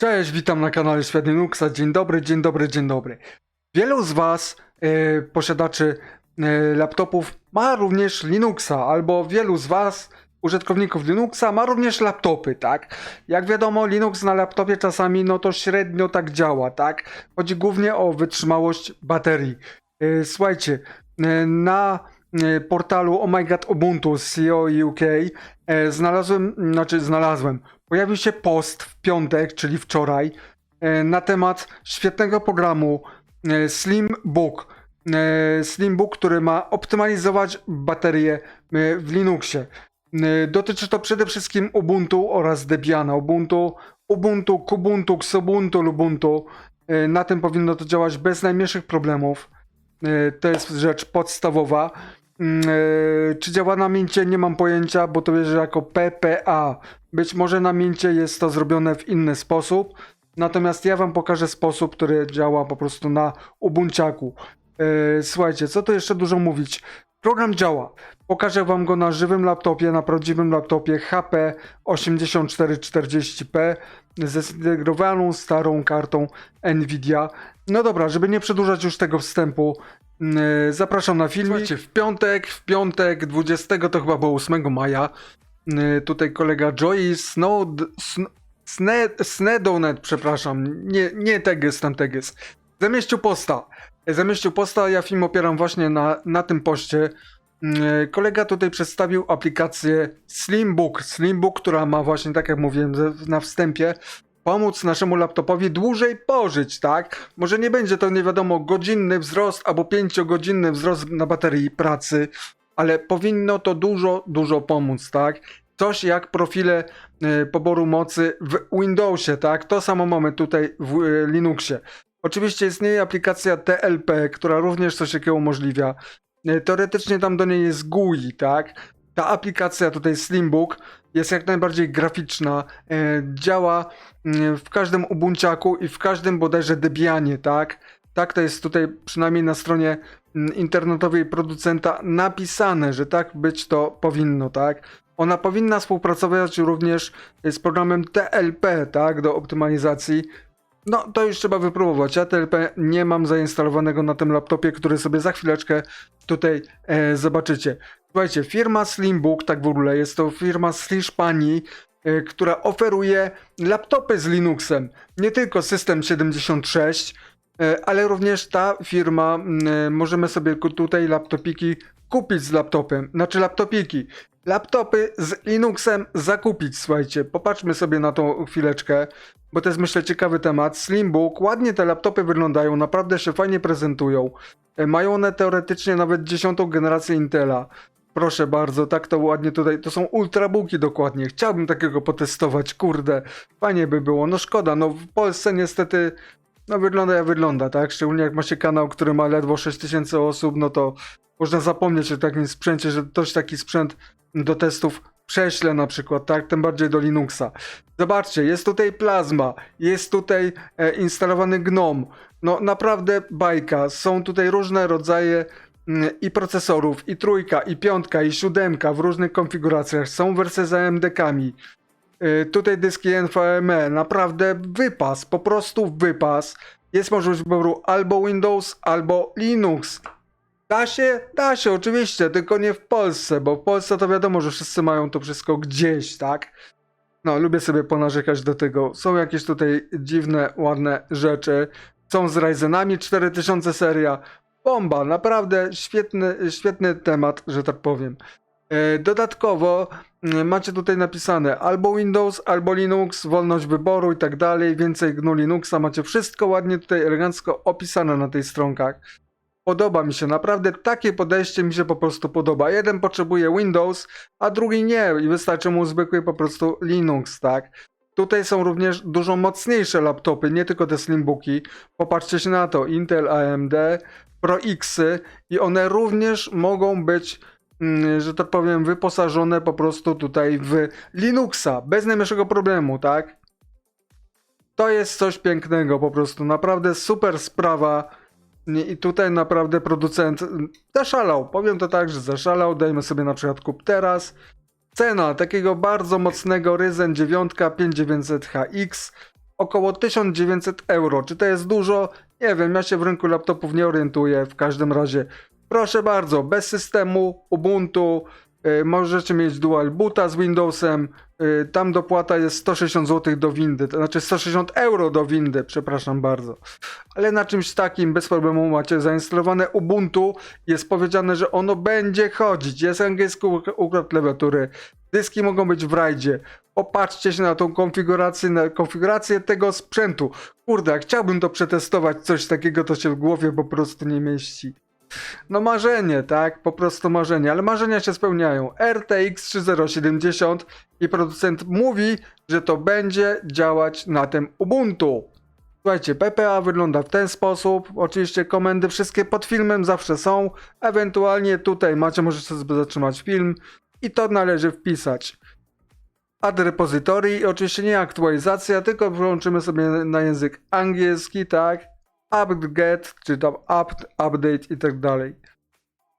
Cześć, witam na kanale Świat Linuxa. Dzień dobry, dzień dobry, dzień dobry. Wielu z Was, e, posiadaczy e, laptopów, ma również Linuxa, albo wielu z Was, użytkowników Linuxa, ma również laptopy, tak? Jak wiadomo, Linux na laptopie czasami no to średnio tak działa, tak? Chodzi głównie o wytrzymałość baterii. E, słuchajcie, e, na portalu Oh My God Ubuntu z CEO UK e, znalazłem, znaczy znalazłem, pojawił się post w piątek, czyli wczoraj, e, na temat świetnego programu e, Slimbook. E, Slimbook, który ma optymalizować baterię w Linuxie. Dotyczy to przede wszystkim Ubuntu oraz Debiana. Ubuntu, Ubuntu, Kubuntu, Xubuntu, Lubuntu. Na tym powinno to działać bez najmniejszych problemów. To jest rzecz podstawowa. Mm, e, Czy działa na mincie? Nie mam pojęcia, bo to bierze jako PPA. Być może na mincie jest to zrobione w inny sposób. Natomiast ja wam pokażę sposób, który działa po prostu na Ubunciaku. E, Słuchajcie, co tu jeszcze dużo mówić? Program działa. Pokażę wam go na żywym laptopie, na prawdziwym laptopie HP 8440p ze zintegrowaną starą kartą Nvidia. No dobra, żeby nie przedłużać już tego wstępu, mm, zapraszam na film. Słuchajcie, w piątek, w piątek 20 to chyba było 8 maja, mm, tutaj kolega Joey Snow, Sn, Sne, Snedonet, przepraszam, nie, nie Teges, tam Teges, zamieścił posta. Zamieścił posta, ja film opieram właśnie na, na tym poście. Mm, Kolega tutaj przedstawił aplikację Slimbook. Slimbook, która ma właśnie, tak jak mówiłem na wstępie, pomóc naszemu laptopowi dłużej pożyć, tak? Może nie będzie to nie wiadomo godzinny wzrost albo pięciogodzinny wzrost na baterii pracy, ale powinno to dużo, dużo pomóc, tak? Coś jak profile e, poboru mocy w Windowsie, tak? To samo mamy tutaj w e, Linuxie. Oczywiście istnieje aplikacja TLP, która również coś takiego umożliwia. E, Teoretycznie tam do niej jest GUI, tak? Ta aplikacja tutaj Slimbook jest jak najbardziej graficzna, e, działa mm, w każdym Ubunciaku i w każdym bodajże Debianie, tak? Tak to jest tutaj przynajmniej na stronie mm, internetowej producenta napisane, że tak być to powinno, tak? Ona powinna współpracować również z programem TLP, tak? Do optymalizacji. No, to już trzeba wypróbować. Ja TLP nie mam zainstalowanego na tym laptopie, który sobie za chwileczkę tutaj e, zobaczycie. Słuchajcie, firma Slimbook, tak w ogóle, jest to firma z Hiszpanii, e, która oferuje laptopy z Linuxem. Nie tylko System 76, e, ale również ta firma, e, możemy sobie tutaj laptopiki kupić z laptopem. Znaczy laptopiki. Laptopy z Linuxem zakupić, słuchajcie. Popatrzmy sobie na tą chwileczkę, bo to jest myślę ciekawy temat. Slimbook, ładnie te laptopy wyglądają, naprawdę się fajnie prezentują. E, Mają one teoretycznie nawet dziesiątą generację Intela. Proszę bardzo, tak to ładnie tutaj. To są ultrabooki dokładnie. Chciałbym takiego potestować, kurde. Fajnie by było. No szkoda, no w Polsce niestety no wygląda jak wygląda, tak? Szczególnie jak ma się kanał, który ma ledwo 6000 osób, no to można zapomnieć o takim sprzęcie, że ktoś taki sprzęt do testów prześle na przykład, tak? Tym bardziej do Linuxa. Zobaczcie, jest tutaj plazma, jest tutaj e, instalowany GNOME. No naprawdę bajka. Są tutaj różne rodzaje mm, i procesorów, i trójka, i piątka, i siódemka w różnych konfiguracjach. Są wersje z AMD-kami. Y, Tutaj dyski NVMe, naprawdę wypas, po prostu wypas. Jest możliwość wyboru albo Windows, albo Linux. Da się? Da się, oczywiście, tylko nie w Polsce, bo w Polsce to wiadomo, że wszyscy mają to wszystko gdzieś, tak? No, lubię sobie ponarzekać do tego. Są jakieś tutaj dziwne, ładne rzeczy. Są z Ryzenami 4000 seria. Bomba, naprawdę świetny, świetny temat, że tak powiem. E, Dodatkowo mm, macie tutaj napisane albo Windows, albo Linux, wolność wyboru i tak dalej, więcej GNU Linuxa, macie wszystko ładnie tutaj elegancko opisane na tej stronkach. Podoba mi się, naprawdę takie podejście mi się po prostu podoba. Jeden potrzebuje Windows, a drugi nie i wystarczy mu zwykły po prostu Linux, tak? Tutaj są również dużo mocniejsze laptopy, nie tylko te slimbooki. Popatrzcie się na to, Intel, AMD, Pro Xy i one również mogą być że tak powiem, wyposażone po prostu tutaj w Linuxa, bez najmniejszego problemu, tak? To jest coś pięknego, po prostu naprawdę super sprawa. I tutaj naprawdę producent mm, zaszalał. Powiem to tak, że zaszalał. Dajmy sobie na przykład kup teraz. Cena takiego bardzo mocnego Ryzen 9 5900HX około 1900 euro. Czy to jest dużo? Nie wiem, ja się w rynku laptopów nie orientuję. W każdym razie, proszę bardzo, bez systemu, Ubuntu, y, możecie mieć dual boota z Windowsem. y, tam dopłata jest 160 zł do windy, to znaczy 160 euro do windy, przepraszam bardzo. Ale na czymś takim bez problemu macie zainstalowane Ubuntu. Jest powiedziane, że ono będzie chodzić. Jest angielski uk- układ klawiatury. Dyski mogą być w rajdzie. Popatrzcie się na tą konfigurację, na konfigurację tego sprzętu. Kurde, chciałbym to przetestować, coś takiego to się w głowie po prostu nie mieści. No marzenie, tak? Po prostu marzenie, ale marzenia się spełniają. RTX 3070 i producent mówi, że to będzie działać na tym Ubuntu. Słuchajcie, PPA wygląda w ten sposób. Oczywiście komendy wszystkie pod filmem zawsze są. Ewentualnie tutaj macie, możecie sobie zatrzymać film i to należy wpisać. Add repository oczywiście nie aktualizacja, tylko wyłączymy sobie na język angielski, tak? Apt-get, czy tam apt, update i tak dalej.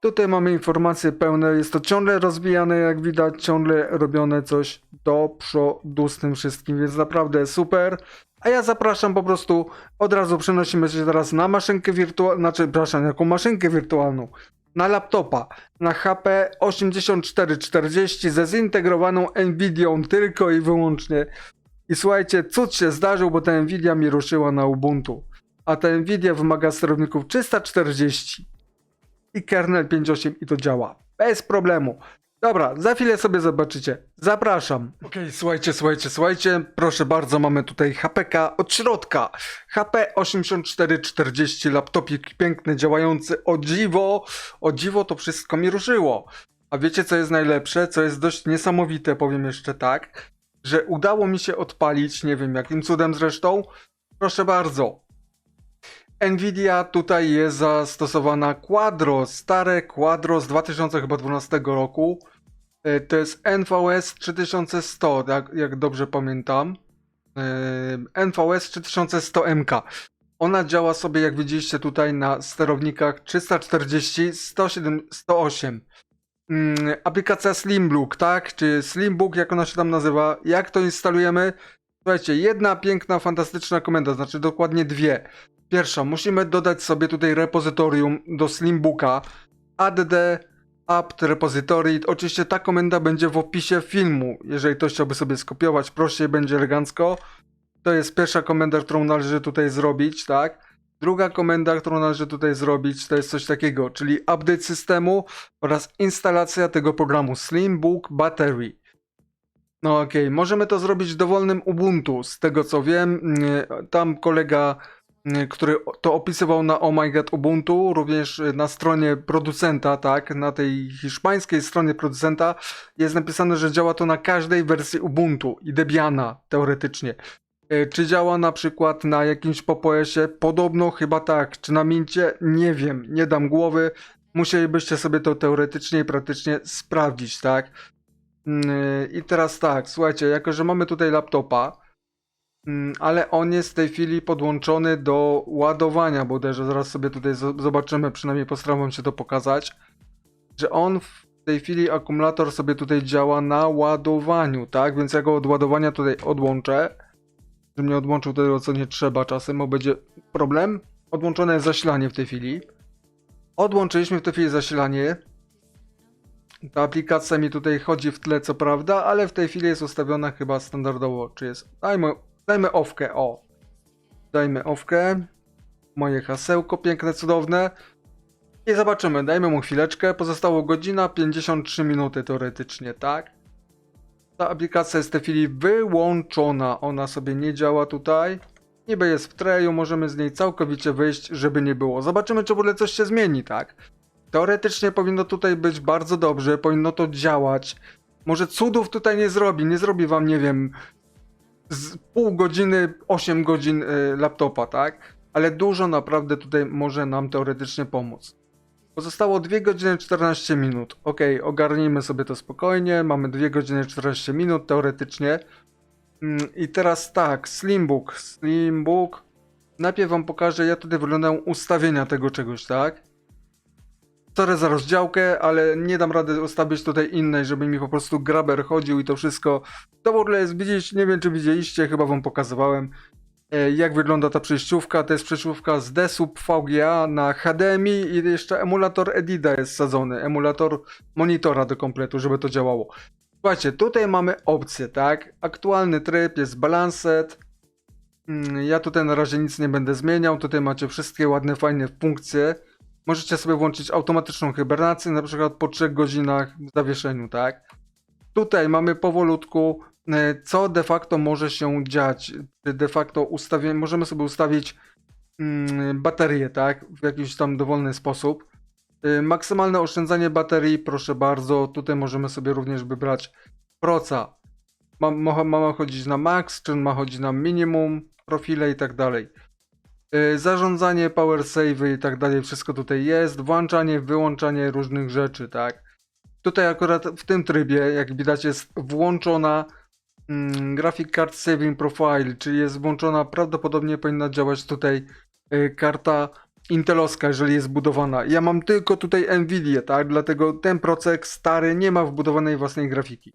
Tutaj mamy informacje pełne, jest to ciągle rozwijane, jak widać, ciągle robione coś do przodu z tym wszystkim, więc naprawdę super. A ja zapraszam po prostu, od razu przenosimy się teraz na maszynkę wirtualną, znaczy, przepraszam, jaką maszynkę wirtualną, na laptopa, na HP 8440 ze zintegrowaną Nvidią tylko i wyłącznie. I słuchajcie, cud się zdarzył, bo ta Nvidia mi ruszyła na Ubuntu. A ta Nvidia wymaga sterowników 340 i kernel 5.8 i to działa. Bez problemu. Dobra, za chwilę sobie zobaczycie. Zapraszam. Okej, słuchajcie, słuchajcie, słuchajcie. Proszę bardzo, mamy tutaj HPK od środka. HP 8440, laptopik piękny, działający. O dziwo, o dziwo to wszystko mi ruszyło. A wiecie co jest najlepsze? Co jest dość niesamowite, powiem jeszcze tak, że udało mi się odpalić, nie wiem jakim cudem zresztą. Proszę bardzo. Nvidia tutaj jest zastosowana Quadro, stare Quadro z 2012 roku. E, To jest NVS 3100, jak, jak dobrze pamiętam. E, NVS 3100MK. Ona działa sobie, jak widzieliście tutaj, na sterownikach 340, 107, 108. Mm, aplikacja Slimbook, tak? Czy Slimbook, jak ona się tam nazywa? Jak to instalujemy? Słuchajcie, jedna piękna, fantastyczna komenda, znaczy dokładnie dwie. Pierwsza, musimy dodać sobie tutaj repozytorium do Slimbooka add apt repository. Oczywiście ta komenda będzie w opisie filmu. Jeżeli ktoś chciałby sobie skopiować, prościej będzie elegancko. To jest pierwsza komenda, którą należy tutaj zrobić, tak? Druga komenda, którą należy tutaj zrobić, to jest coś takiego, czyli update systemu oraz instalacja tego programu Slimbook Battery. No okej, możemy to zrobić w dowolnym Ubuntu, z tego co wiem. mm, Tam kolega y, który to opisywał na Oh My God Ubuntu, również na stronie producenta, tak, na tej hiszpańskiej stronie producenta jest napisane, że działa to na każdej wersji Ubuntu i Debiana teoretycznie. Y, Czy działa na przykład na jakimś PopOSie? Podobno chyba tak. Czy na Mincie? Nie wiem, nie dam głowy. Musielibyście sobie to teoretycznie i praktycznie sprawdzić, tak? Mm, I teraz tak, słuchajcie, jako że mamy tutaj laptopa, Mm, ale on jest w tej chwili podłączony do ładowania bodajże. Zaraz sobie tutaj zo- zobaczymy, przynajmniej postaram się to pokazać, że on w tej chwili akumulator sobie tutaj działa na ładowaniu, tak? Więc ja go od ładowania tutaj odłączę. Żebym nie odłączył tego, co nie trzeba czasem, bo będzie problem. Odłączone jest zasilanie w tej chwili. Odłączyliśmy w tej chwili zasilanie. Ta aplikacja mi tutaj chodzi w tle, co prawda, ale w tej chwili jest ustawiona chyba standardowo. Czy jest. Dajmy, dajmy owkę, o. Dajmy owkę. Moje hasełko piękne, cudowne. I zobaczymy, dajmy mu chwileczkę. Pozostało godzina 53 minuty teoretycznie, tak? Ta aplikacja jest w tej chwili wyłączona. Ona sobie nie działa tutaj. Niby jest w treju, możemy z niej całkowicie wyjść, żeby nie było. Zobaczymy, czy w ogóle coś się zmieni, tak? Teoretycznie powinno tutaj być bardzo dobrze, powinno to działać. Może cudów tutaj nie zrobi, nie zrobi wam, nie wiem, z pół godziny, 8 godzin y, laptopa, tak? Ale dużo naprawdę tutaj może nam teoretycznie pomóc. Pozostało 2 godziny 14 minut. Ok, ogarnijmy sobie to spokojnie. Mamy 2 godziny 14 minut teoretycznie. Mm, I teraz tak, Slimbook. Slimbook. Najpierw wam pokażę, jak tutaj wyglądają ustawienia tego czegoś, tak? Sorry za rozdziałkę, ale nie dam rady ustawić tutaj innej, żeby mi po prostu graber chodził i to wszystko. To w ogóle jest, widzieć, nie wiem czy widzieliście, chyba wam pokazywałem. e, jak wygląda ta przejściówka. To jest przejściówka z DSUB VGA na HDMI i jeszcze emulator Edida jest sadzony, emulator monitora do kompletu, żeby to działało. Słuchajcie, tutaj mamy opcje, tak? Aktualny tryb jest balanced. Mm, Ja tutaj na razie nic nie będę zmieniał. Tutaj macie wszystkie ładne, fajne funkcje. Możecie sobie włączyć automatyczną hibernację, na przykład po 3 godzinach w zawieszeniu, tak? Tutaj mamy powolutku, e, co de facto może się dziać. De facto ustawię, możemy sobie ustawić mm, baterię, tak? W jakiś tam dowolny sposób. Y, Maksymalne oszczędzanie baterii, proszę bardzo. Tutaj możemy sobie również wybrać proca. Ma, ma, ma chodzić na max, czy ma chodzić na minimum, profile i tak dalej. Y, Zarządzanie, power save i tak dalej, wszystko tutaj jest. Włączanie, wyłączanie różnych rzeczy, tak. Tutaj akurat w tym trybie, jak widać, jest włączona mm, Graphic Card Saving Profile, czyli jest włączona, prawdopodobnie powinna działać tutaj y, karta Intelowska, jeżeli jest budowana. Ja mam tylko tutaj Nvidia, tak? Dlatego ten procek stary nie ma wbudowanej własnej grafiki.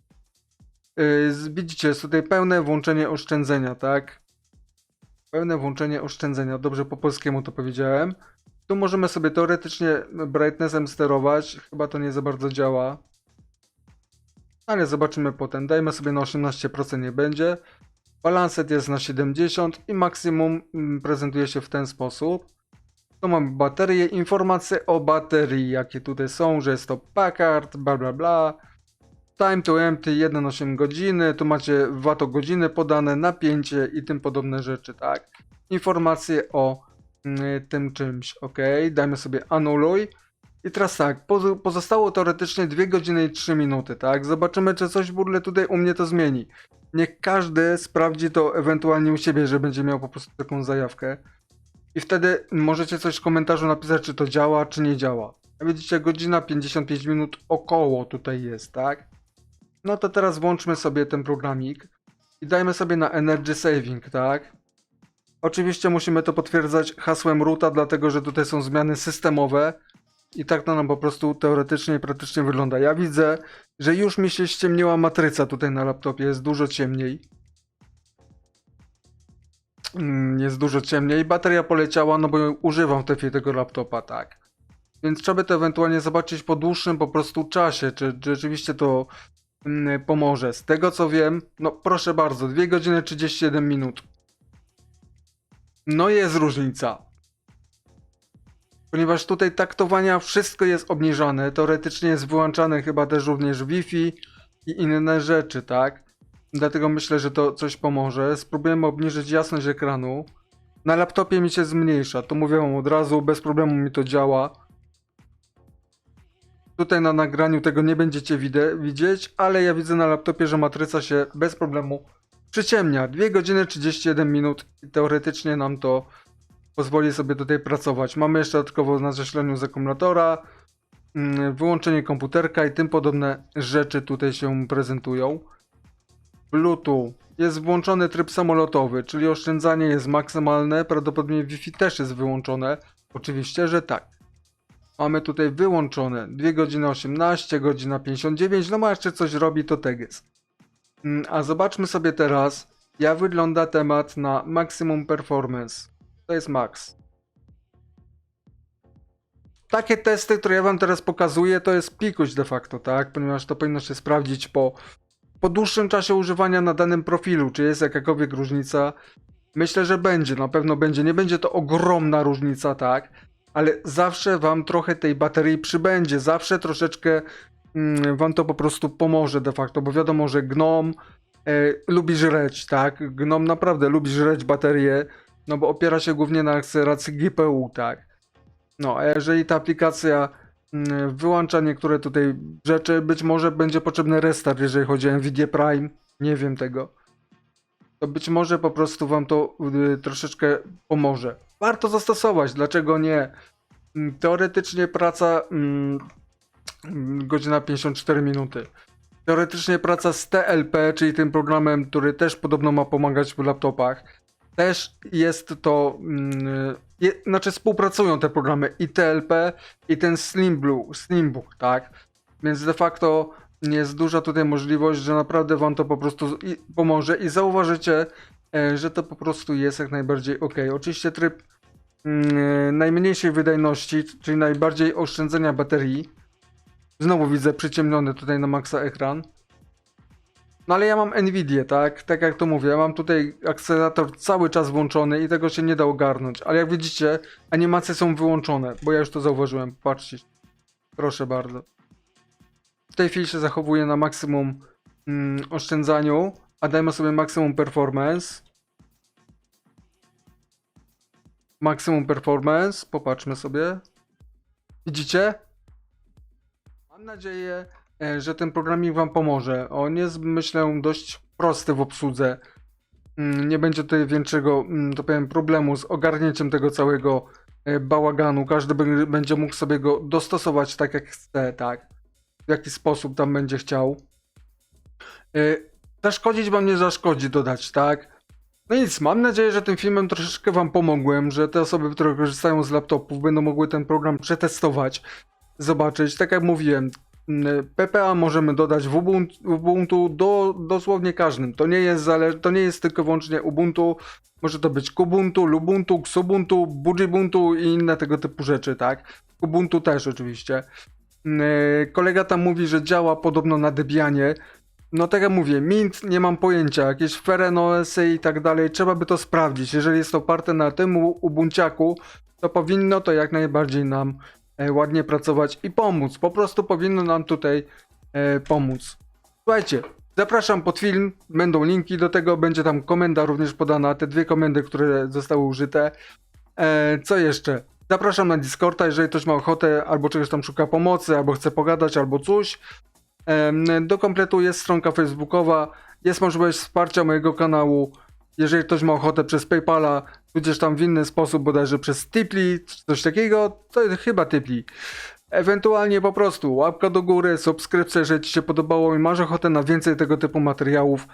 Yy, widzicie, jest tutaj pełne włączenie oszczędzenia, tak? Pełne włączenie oszczędzenia. Dobrze po polskiemu to powiedziałem. Tu możemy sobie teoretycznie brightnessem sterować. Chyba to nie za bardzo działa. Ale zobaczymy potem. Dajmy sobie na 18%, nie będzie. Balancet jest na 70 i maksimum mm, prezentuje się w ten sposób. Tu mamy baterię, informacje o baterii, jakie tutaj są, że jest to Packard, bla bla bla. Time to empty 1,8 godziny, tu macie godziny podane, napięcie i tym podobne rzeczy, tak? Informacje o mm, tym czymś, ok? Dajmy sobie anuluj. I teraz tak, pozo- pozostało teoretycznie 2 godziny i 3 minuty, tak? Zobaczymy, czy coś w ogóle tutaj u mnie to zmieni. Niech każdy sprawdzi to ewentualnie u siebie, że będzie miał po prostu taką zajawkę. I wtedy możecie coś w komentarzu napisać, czy to działa, czy nie działa. Widzicie, godzina 55 minut około tutaj jest, tak? No to teraz włączmy sobie ten programik i dajmy sobie na Energy Saving, tak? Oczywiście musimy to potwierdzać hasłem roota, dlatego że tutaj są zmiany systemowe i tak to nam po prostu teoretycznie i praktycznie wygląda. Ja widzę, że już mi się ściemniła matryca tutaj na laptopie, jest dużo ciemniej. Mm, jest dużo ciemniej. Bateria poleciała, no bo używam w tej chwili tego laptopa, tak. Więc trzeba by to ewentualnie zobaczyć po dłuższym po prostu czasie, czy, czy rzeczywiście to pomoże. Z tego co wiem, no proszę bardzo, 2 godziny 31 minut. No jest różnica. Ponieważ tutaj taktowania wszystko jest obniżane, teoretycznie jest wyłączane chyba też również Wi-Fi i inne rzeczy, tak? Dlatego myślę, że to coś pomoże. Spróbujemy obniżyć jasność ekranu. Na laptopie mi się zmniejsza, to mówię wam od razu, bez problemu mi to działa. Tutaj na nagraniu tego nie będziecie widzieć, ale ja widzę na laptopie, że matryca się bez problemu przyciemnia. 2 godziny 31 minut i teoretycznie nam to pozwoli sobie tutaj pracować. Mamy jeszcze dodatkowo na zasilaniu z akumulatora, mm, wyłączenie komputerka i tym podobne rzeczy tutaj się prezentują. Bluetooth. Jest włączony tryb samolotowy, czyli oszczędzanie jest maksymalne, prawdopodobnie Wi-Fi też jest wyłączone. Oczywiście, że tak. Mamy tutaj wyłączone 2 godziny 18, godzina 59, no ma jeszcze coś robi, to tak jest. Mm, A zobaczmy sobie teraz, jak wygląda temat na Maximum Performance. To jest max. Takie testy, które ja wam teraz pokazuję, to jest pikuś de facto, tak? Ponieważ to powinno się sprawdzić po, po dłuższym czasie używania na danym profilu, czy jest jakakolwiek różnica. Myślę, że będzie, na pewno będzie. Nie będzie to ogromna różnica, tak? Ale zawsze wam trochę tej baterii przybędzie, zawsze troszeczkę mm, wam to po prostu pomoże de facto, bo wiadomo, że gnom e, lubi żreć, tak? Gnom naprawdę lubi żreć baterię, no bo opiera się głównie na akceleracji GPU, tak? No, a jeżeli ta aplikacja mm, wyłącza niektóre tutaj rzeczy, być może będzie potrzebny restart, jeżeli chodzi o Nvidia Prime, nie wiem tego. To być może po prostu wam to y, troszeczkę pomoże. Warto zastosować, dlaczego nie? Mm, Teoretycznie praca mm, godzina 54 minuty. Teoretycznie praca z TLP, czyli tym programem, który też podobno ma pomagać w laptopach, też jest to, je, znaczy współpracują te programy i TLP i ten Slimblue, Slimbook, tak? Więc de facto jest duża tutaj możliwość, że naprawdę wam to po prostu pomoże i zauważycie e, że to po prostu jest jak najbardziej ok. Oczywiście tryb mm, najmniejszej wydajności, czyli najbardziej oszczędzenia baterii. Znowu widzę przyciemniony tutaj na maksa ekran. No ale ja mam Nvidia, tak? Tak jak to mówię, ja mam tutaj akcelerator cały czas włączony i tego się nie da ogarnąć. Ale jak widzicie, animacje są wyłączone, bo ja już to zauważyłem. Patrzcie. Proszę bardzo. Tej chwili się zachowuje na maksimum mm, oszczędzaniu, a dajmy sobie maksimum performance. Maksimum performance, popatrzmy sobie. Widzicie? Mam nadzieję, e, że ten programik Wam pomoże. On jest, myślę, dość prosty w obsłudze. Mm, Nie będzie tutaj większego, mm, to powiem, problemu z ogarnięciem tego całego e, bałaganu. Każdy będzie mógł sobie go dostosować tak jak chce, tak? W jaki sposób tam będzie chciał. E, Zaszkodzić Wam nie zaszkodzi dodać, tak? No nic, mam nadzieję, że tym filmem troszeczkę Wam pomogłem, że te osoby, które korzystają z laptopów będą mogły ten program przetestować, zobaczyć. Tak jak mówiłem, mm, PPA możemy dodać w Ubuntu, do dosłownie każdym. To nie jest to nie jest tylko wyłącznie Ubuntu, może to być Kubuntu, Lubuntu, Xubuntu, Bujibuntu i inne tego typu rzeczy, tak? Ubuntu też oczywiście. Mm, Kolega tam mówi, że działa podobno na Debianie. No tak jak mówię, Mint nie mam pojęcia, jakieś Ferenosy i tak dalej, trzeba by to sprawdzić. Jeżeli jest oparte na tym Ubunciaku, to powinno to jak najbardziej nam e, ładnie pracować i pomóc. Po prostu powinno nam tutaj e, pomóc. Słuchajcie, zapraszam pod film, będą linki do tego, będzie tam komenda również podana, te dwie komendy, które zostały użyte. E, co jeszcze? Zapraszam na Discorda, jeżeli ktoś ma ochotę, albo czegoś tam szuka pomocy, albo chce pogadać, albo coś. Do kompletu jest stronka facebookowa, jest możliwość wsparcia mojego kanału, jeżeli ktoś ma ochotę przez Paypala, tudzież tam w inny sposób, bodajże przez Tipli, czy coś takiego, to chyba Tipli. Ewentualnie po prostu łapka do góry, subskrypcja, jeżeli Ci się podobało i masz ochotę na więcej tego typu materiałów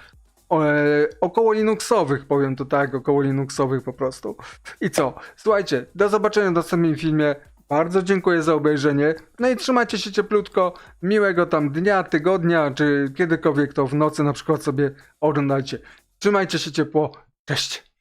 około Linuxowych, powiem to tak, około Linuxowych po prostu. I co? Słuchajcie, do zobaczenia w następnym filmie. Bardzo dziękuję za obejrzenie. No i trzymajcie się cieplutko. Miłego tam dnia, tygodnia, czy kiedykolwiek to w nocy na przykład sobie oglądajcie. Trzymajcie się ciepło. Cześć.